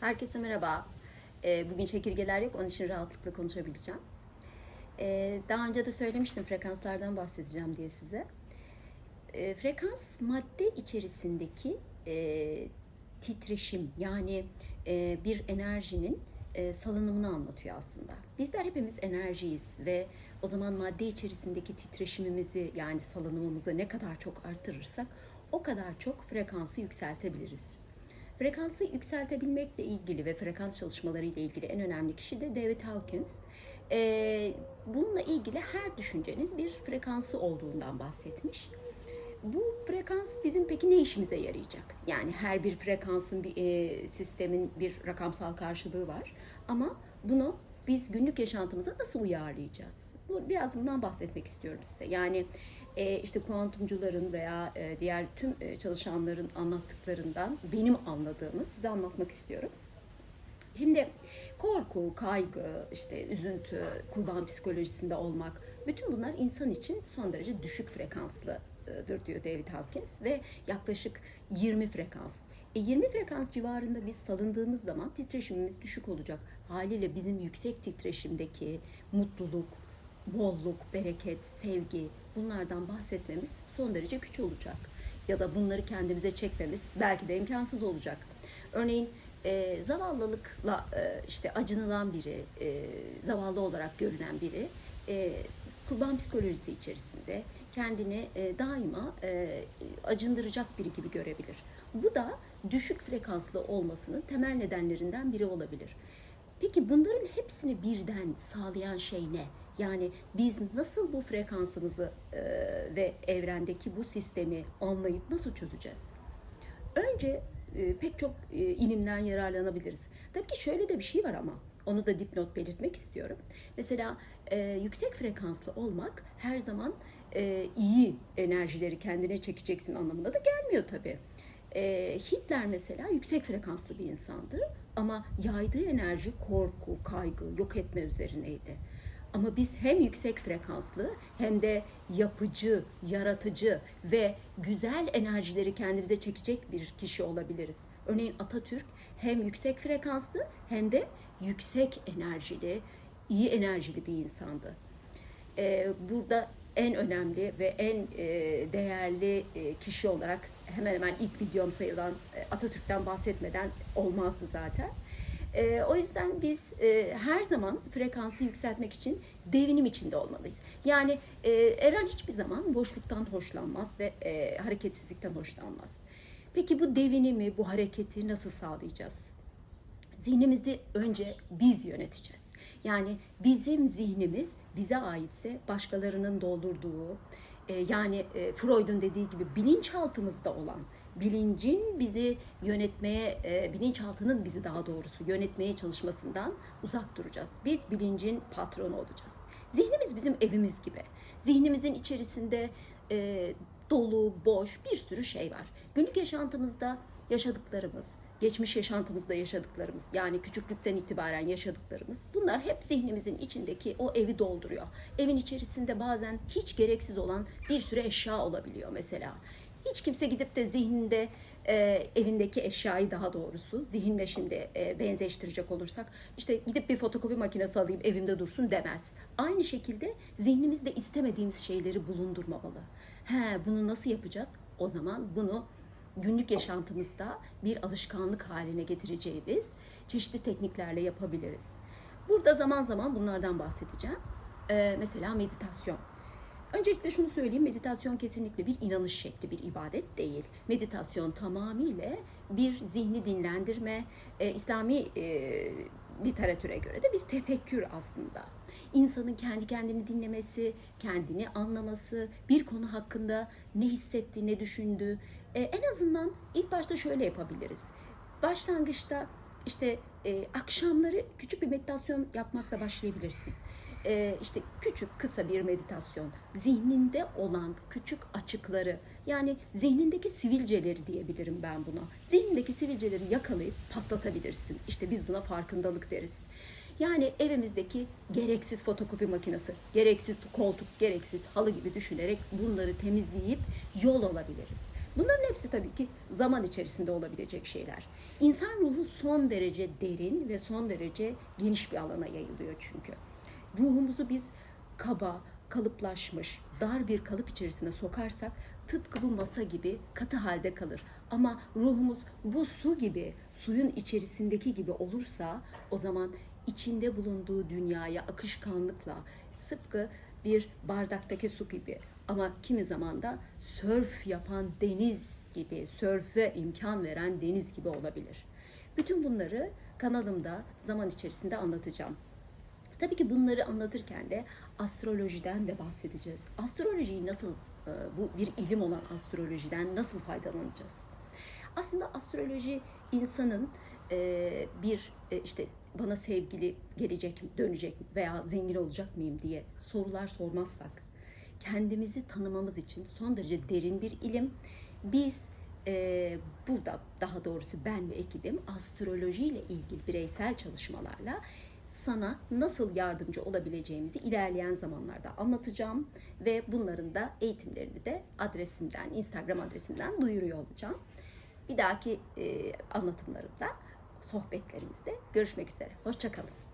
Herkese merhaba. Ee, Bugün çekirgeler yok, onun için rahatlıkla konuşabileceğim. Ee, Daha önce de söylemiştim frekanslardan bahsedeceğim diye size. Ee, Frekans madde içerisindeki e, titreşim yani e, bir enerjinin e, salınımını anlatıyor aslında. Bizler hepimiz enerjiyiz ve o zaman madde içerisindeki titreşimimizi yani salınımımızı ne kadar çok artırırsak o kadar çok frekansı yükseltebiliriz. Frekansı yükseltebilmekle ilgili ve frekans çalışmaları ile ilgili en önemli kişi de David Hawkins. Ee, bununla ilgili her düşüncenin bir frekansı olduğundan bahsetmiş. Bu frekans bizim peki ne işimize yarayacak? Yani her bir frekansın bir e, sistemin bir rakamsal karşılığı var. Ama bunu biz günlük yaşantımıza nasıl uyarlayacağız? Bu, biraz bundan bahsetmek istiyorum size. Yani işte kuantumcuların veya e, diğer tüm e, çalışanların anlattıklarından benim anladığımı size anlatmak istiyorum. Şimdi korku, kaygı, işte üzüntü, kurban psikolojisinde olmak, bütün bunlar insan için son derece düşük frekanslıdır diyor David Hawkins ve yaklaşık 20 frekans. E 20 frekans civarında biz salındığımız zaman titreşimimiz düşük olacak. Haliyle bizim yüksek titreşimdeki mutluluk, bolluk, bereket, sevgi bunlardan bahsetmemiz son derece güç olacak. Ya da bunları kendimize çekmemiz belki de imkansız olacak. Örneğin e, zavallılıkla e, işte acınılan biri, e, zavallı olarak görünen biri e, kurban psikolojisi içerisinde kendini e, daima e, acındıracak biri gibi görebilir. Bu da düşük frekanslı olmasının temel nedenlerinden biri olabilir. Peki bunların hepsini birden sağlayan şey ne? Yani biz nasıl bu frekansımızı e, ve evrendeki bu sistemi anlayıp nasıl çözeceğiz? Önce e, pek çok e, ilimden yararlanabiliriz. Tabii ki şöyle de bir şey var ama onu da dipnot belirtmek istiyorum. Mesela e, yüksek frekanslı olmak her zaman e, iyi enerjileri kendine çekeceksin anlamına da gelmiyor tabii. E, Hitler mesela yüksek frekanslı bir insandı ama yaydığı enerji korku, kaygı, yok etme üzerineydi. Ama biz hem yüksek frekanslı hem de yapıcı, yaratıcı ve güzel enerjileri kendimize çekecek bir kişi olabiliriz. Örneğin Atatürk hem yüksek frekanslı hem de yüksek enerjili, iyi enerjili bir insandı. Ee, burada en önemli ve en e, değerli e, kişi olarak hemen hemen ilk videom sayılan e, Atatürk'ten bahsetmeden olmazdı zaten. E, o yüzden biz e, her zaman frekansı yükseltmek için devinim içinde olmalıyız. Yani e, evren hiçbir zaman boşluktan hoşlanmaz ve e, hareketsizlikten hoşlanmaz. Peki bu devinimi, bu hareketi nasıl sağlayacağız? Zihnimizi önce biz yöneteceğiz. Yani bizim zihnimiz bize aitse başkalarının doldurduğu, e, yani e, Freud'un dediği gibi bilinçaltımızda olan bilincin bizi yönetmeye, e, bilinçaltının bizi daha doğrusu yönetmeye çalışmasından uzak duracağız. Biz bilincin patronu olacağız. Zihnimiz bizim evimiz gibi. Zihnimizin içerisinde e, dolu, boş bir sürü şey var. Günlük yaşantımızda yaşadıklarımız, geçmiş yaşantımızda yaşadıklarımız, yani küçüklükten itibaren yaşadıklarımız, bunlar hep zihnimizin içindeki o evi dolduruyor. Evin içerisinde bazen hiç gereksiz olan bir sürü eşya olabiliyor mesela. Hiç kimse gidip de zihninde e, evindeki eşyayı daha doğrusu zihinle şimdi e, benzeştirecek olursak işte gidip bir fotokopi makinesi alayım evimde dursun demez. Aynı şekilde zihnimizde istemediğimiz şeyleri bulundurmamalı. He bunu nasıl yapacağız? O zaman bunu günlük yaşantımızda bir alışkanlık haline getireceğimiz çeşitli tekniklerle yapabiliriz. Burada zaman zaman bunlardan bahsedeceğim. Ee, mesela meditasyon. Öncelikle şunu söyleyeyim, meditasyon kesinlikle bir inanış şekli, bir ibadet değil. Meditasyon tamamıyla bir zihni dinlendirme, e, İslami e, literatüre göre de bir tefekkür aslında. İnsanın kendi kendini dinlemesi, kendini anlaması, bir konu hakkında ne hissetti, ne düşündü. E, en azından ilk başta şöyle yapabiliriz. Başlangıçta işte e, akşamları küçük bir meditasyon yapmakla başlayabilirsin e, işte küçük kısa bir meditasyon zihninde olan küçük açıkları yani zihnindeki sivilceleri diyebilirim ben buna. Zihnindeki sivilceleri yakalayıp patlatabilirsin. İşte biz buna farkındalık deriz. Yani evimizdeki gereksiz fotokopi makinesi, gereksiz koltuk, gereksiz halı gibi düşünerek bunları temizleyip yol alabiliriz. Bunların hepsi tabii ki zaman içerisinde olabilecek şeyler. İnsan ruhu son derece derin ve son derece geniş bir alana yayılıyor çünkü. Ruhumuzu biz kaba, kalıplaşmış, dar bir kalıp içerisine sokarsak tıpkı bu masa gibi katı halde kalır. Ama ruhumuz bu su gibi, suyun içerisindeki gibi olursa o zaman içinde bulunduğu dünyaya akışkanlıkla sıpkı bir bardaktaki su gibi ama kimi zaman da sörf yapan deniz gibi, sörfe imkan veren deniz gibi olabilir. Bütün bunları kanalımda zaman içerisinde anlatacağım. Tabii ki bunları anlatırken de astrolojiden de bahsedeceğiz. Astrolojiyi nasıl, e, bu bir ilim olan astrolojiden nasıl faydalanacağız? Aslında astroloji insanın e, bir e, işte bana sevgili gelecek dönecek veya zengin olacak mıyım diye sorular sormazsak kendimizi tanımamız için son derece derin bir ilim. Biz e, burada daha doğrusu ben ve ekibim astroloji ile ilgili bireysel çalışmalarla sana nasıl yardımcı olabileceğimizi ilerleyen zamanlarda anlatacağım ve bunların da eğitimlerini de adresimden, Instagram adresimden duyuruyor olacağım. Bir dahaki e, anlatımlarımda, sohbetlerimizde görüşmek üzere. Hoşçakalın.